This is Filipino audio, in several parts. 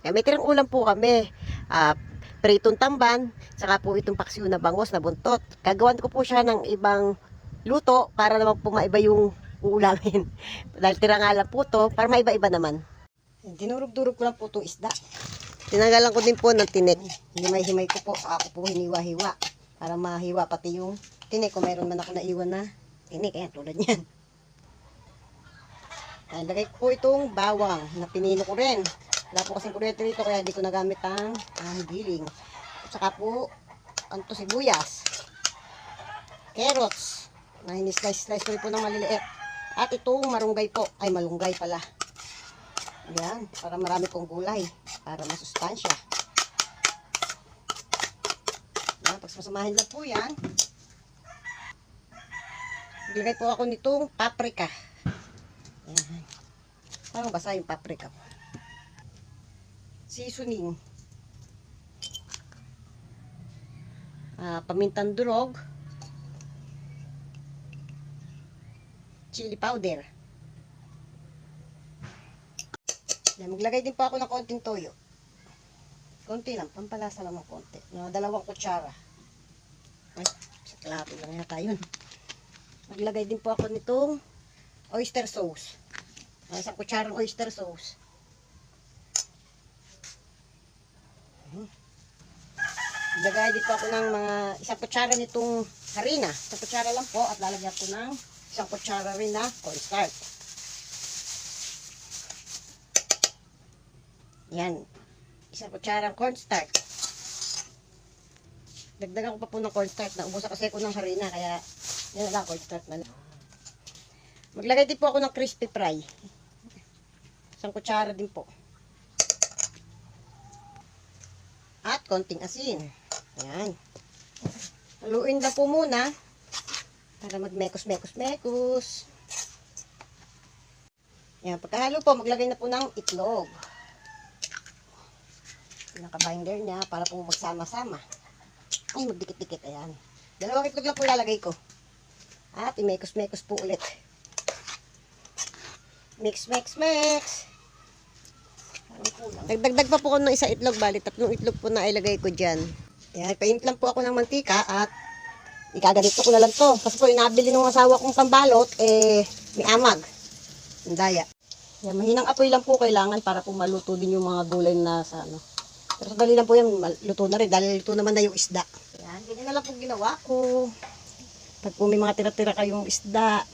Kaya may tirang ulam po kami. Ah, pritong tamban, saka po itong paksiw na bangos na buntot. Gagawan ko po siya ng ibang luto para naman po maiba yung uulamin. Dahil tira nga lang po to, para maiba-iba naman. Dinurog-durog ko lang po itong isda. Tinanggalan ko din po ng tinik. Himay-himay ko po, saka ko po hiniwa-hiwa. Para mahiwa pati yung tinik. Kung mayroon man ako naiwan na tinik, ayan tulad niyan. Lagay ko po itong bawang na pinino ko rin. Wala po kasing kuryente rito kaya hindi ko nagamit ang, ang giling. Saka po, ang to sibuyas. Carrots. Na hinis-slice-slice ko po ng maliliit. At itong marunggay po. Ay, malunggay pala. Yan, para marami pong gulay. Para masustansya. Yan, pagsasamahin lang po yan. Bigay po ako nitong paprika. Yan. Parang basa yung paprika ko. Seasoning. Ah, pamintang durog. Chili powder. Yan, maglagay din po ako ng konting toyo. Konti lang, pampalasa lang ng konti. Na dalawang kutsara. Ay, sa kalahati lang yata yun. Maglagay din po ako nitong oyster sauce. Isang kutsarang oyster sauce. Maglagay din po ako ng mga isang kutsara nitong harina. Isang kutsara lang po at lalagyan ko ng isang kutsara rin na cornstarch. Yan. Isang kutsarang cornstarch. Dagdagan ko pa po ng cornstarch. Naubusan kasi ako ng harina kaya yan lang cornstarch na lang. Maglagay din po ako ng crispy fry. Isang kutsara din po. Konting asin. Ayan. Haluin lang po muna para magmekos-mekos-mekos. Ayan, pagkahalo po, maglagay na po ng itlog. Pinaka-binder niya para po magsama-sama. Ay, magdikit-dikit. Ayan. Dalawang itlog lang po lalagay ko. At imekos-mekos po ulit. Mix, mix, mix. Dagdagdag pa po ko ng isa itlog, bali tatlong itlog po na ilagay ko dyan. Ayan, painit lang po ako ng mantika at ikaganito ko na lang to. Kasi po yung nabili ng asawa kong pambalot, eh, may amag. Ang daya. Yan, mahinang apoy lang po kailangan para po maluto din yung mga gulay na sa ano. Pero dali lang po yan, luto na rin dahil luto naman na yung isda. Yan, ganyan na lang po ginawa ko. Pag po may mga tira-tira kayong isda,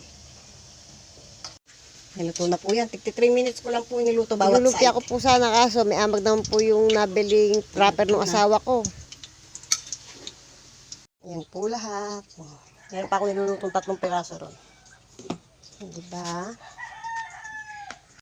Niluto na po yan. 53 minutes ko lang po niluto bawat Nilulumpia side. ko po sana kaso may amag naman po yung nabiling wrapper ng asawa ko. Yan po lahat. Meron pa ako nilulutong tatlong piraso ron. Di ba?